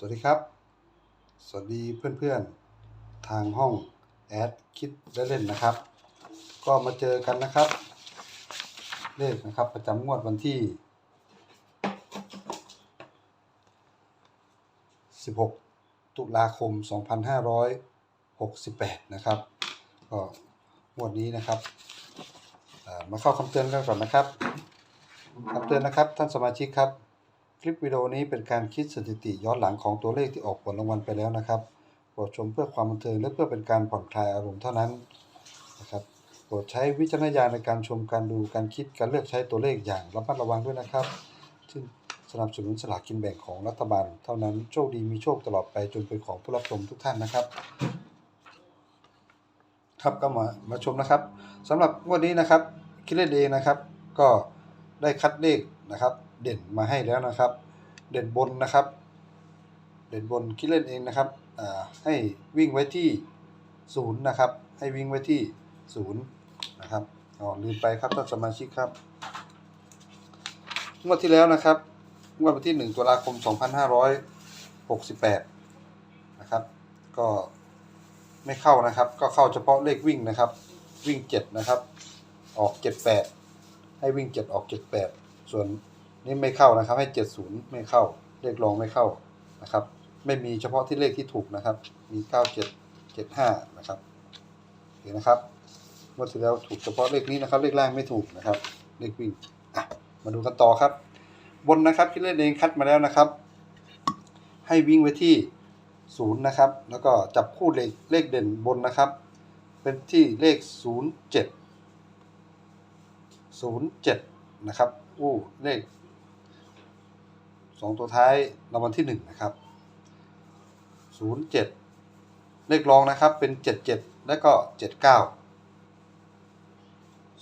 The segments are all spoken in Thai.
สวัสดีครับ สวัสดีเพื่อนๆ ทางห้องแอดคิดและเล่นนะครับ ก็มาเจอกันนะครับ เลขนะครับประจำงวดวันที่ 16 ตุลาคม 2568 นะครับ ก็งวดนี้นะครับ มาเข้าคำเตือนกันก่อนนะครับคำเตือนนะครับท่านสมาชิกครับ คลิปวิดีโอนี้เป็นการคิดสถิติย้อนหลังของตัวเลขที่ออกผลรางวัลไปแล้วนะครับ โปรดชมเพื่อความบันเทิงและเพื่อเป็นการผ่อนคลายอารมณ์เท่านั้นนะครับ โปรดใช้วิจารณญาณในการชมการดูการคิดการเลือกใช้ตัวเลขอย่างระมัดระวังด้วยนะครับซึ่งสนับสนุนสลากกินแบ่งของรัฐบาล เท่านั้นโชคดีมีโชคตลอดไปจนเป็นของผู้รับชมทุกท่านนะครับ ครับก็มามาชมนะครับสำหรับงวดนี้นะครับคิดเลขเองนะครับ ก็ได้คัดเลขนะครับ เด่นมาให้แล้วนะครับ เด่นบนนะครับ เด่นบนคิดเล่นเองนะครับให้วิ่งไว้ที่ศูนย์นะครับ ให้วิ่งไว้ที่ศูนย์นะครับอ๋อลืมไปครับท่านสมาชิกครับงวดที่แล้วนะครับงวดวันที่ 1ตุลาคม 2568 นะครับ ก็ไม่เข้านะครับ ก็เข้าเฉพาะเลขวิ่งนะครับ วิ่ง 7 นะครับ ออก 78 ให้วิ่ง 7 ออก 78 ส่วน นี่ไม่เข้านะครับ ให้ 70 ไม่เข้า เลขรองไม่เข้านะครับ ไม่มีเฉพาะที่เลขที่ถูกนะครับ มี 97 75 นะครับโอเคนะครับงวดที่แล้วถูกเฉพาะเลขนี้นะครับ เลขล่างไม่ถูกนะครับ เลขวิ่งอะมาดูกันต่อครับ บนนะครับที่เล่นเองคัดมาแล้วนะครับ ให้วิ่งไว้ที่ศูนย์นะครับ แล้วก็จับคู่เลขเลขเด่นบนนะครับ เป็นที่เลขศูนย์เจ็ดศูนย์เจ็ดนะครับอู้เลข สองตัวท้ายรางวัลที่หนึ่งนะครับศูนย์เจ็ดเลขรองนะครับเป็นเจ็ดเจ็ดแล้วก็เจ็ดเก้า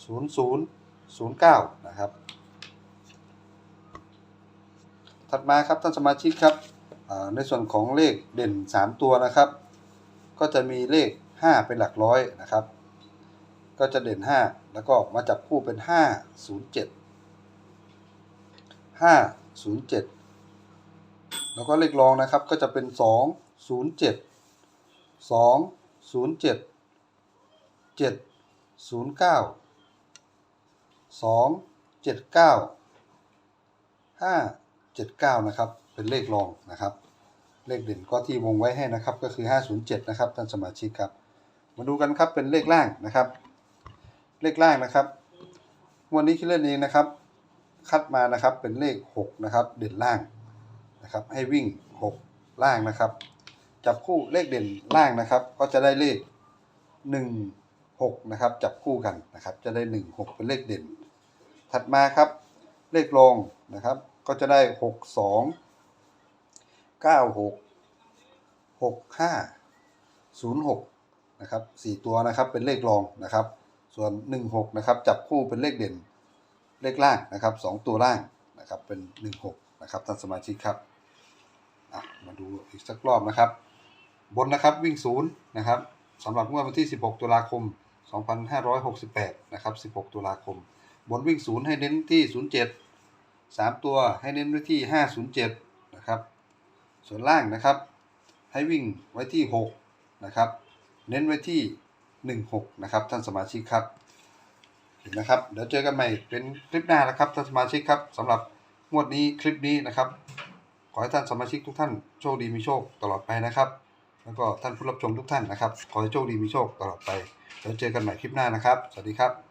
ศูนย์ศูนย์ศูนย์เก้านะครับ ถัดมาครับท่านสมาชิกครับในส่วนของเลขเด่น 3 ตัวนะครับ ก็จะมีเลข 5 เป็นหลักร้อยนะครับ ก็จะเด่น 5 แล้วก็มาจับคู่เป็น 5 0 7 5 0 7 แล้วก็เลขรองนะครับก็จะเป็น 2 0 7 2 0 7 7 0 9 2 7 9 5 79นะครับเป็นเลขรองนะครับ เลขเด่นก็ที่วงไว้ให้นะครับก็คือ 507 นะครับท่านสมาชิกครับ มาดูกันครับเป็นเลขล่างนะครับ เลขล่างนะครับ วันนี้คิดเล่นเองนะครับ คัดมานะครับเป็นเลข 6 นะครับ เด่นล่าง นะครับ ให้วิ่ง 6 ล่างนะครับ จับคู่เลขเด่นล่างนะครับ ก็จะได้เลข 1 6นะครับ จับคู่กันนะครับ จะได้ 1 6 เป็นเลขเด่น ถัดมาครับ เลขรองนะครับ ก็จะได้หกสองเก้าหกหกห้าศูนะครับสี่ตัวนะครับเป็นเลขรองนะครับ ส่วนหนึ่งหกนะครับจับคู่เป็นเลขเด่น เลขล่างนะครับสองตัวล่างนะครับเป็นหนึ่งหกนะครับท่านสมาชิกครับ มาดูอีกสักรอบนะครับ บนนะครับวิ่งศูนย์นะครับสำหรับงวดวันที่ 16 ตุลาคม 2568 นะครับ 16 ตุลาคม บนวิ่งศูนย์ให้เน้นที่ 07 3 ตัวให้เน้นไว้ที่ 507 นะครับ ส่วนล่างนะครับ ให้วิ่งไว้ที่ 6 นะครับ เน้นไว้ที่ 16 นะครับ ท่านสมาชิกครับนนะครับ เดี๋ยวเจอกันใหม่เป็นคลิปหน้านะครับท่านสมาชิกครับสำหรับงวดนี้คลิปนี้นะครับ ขอให้ท่านสมาชิกทุกท่านโชคดีมีโชคตลอดไปนะครับ แล้วก็ท่านผู้รับชมทุกท่านนะครับ ขอให้โชคดีมีโชคตลอดไป แล้วเจอกันใหม่คลิปหน้านะครับ สวัสดีครับ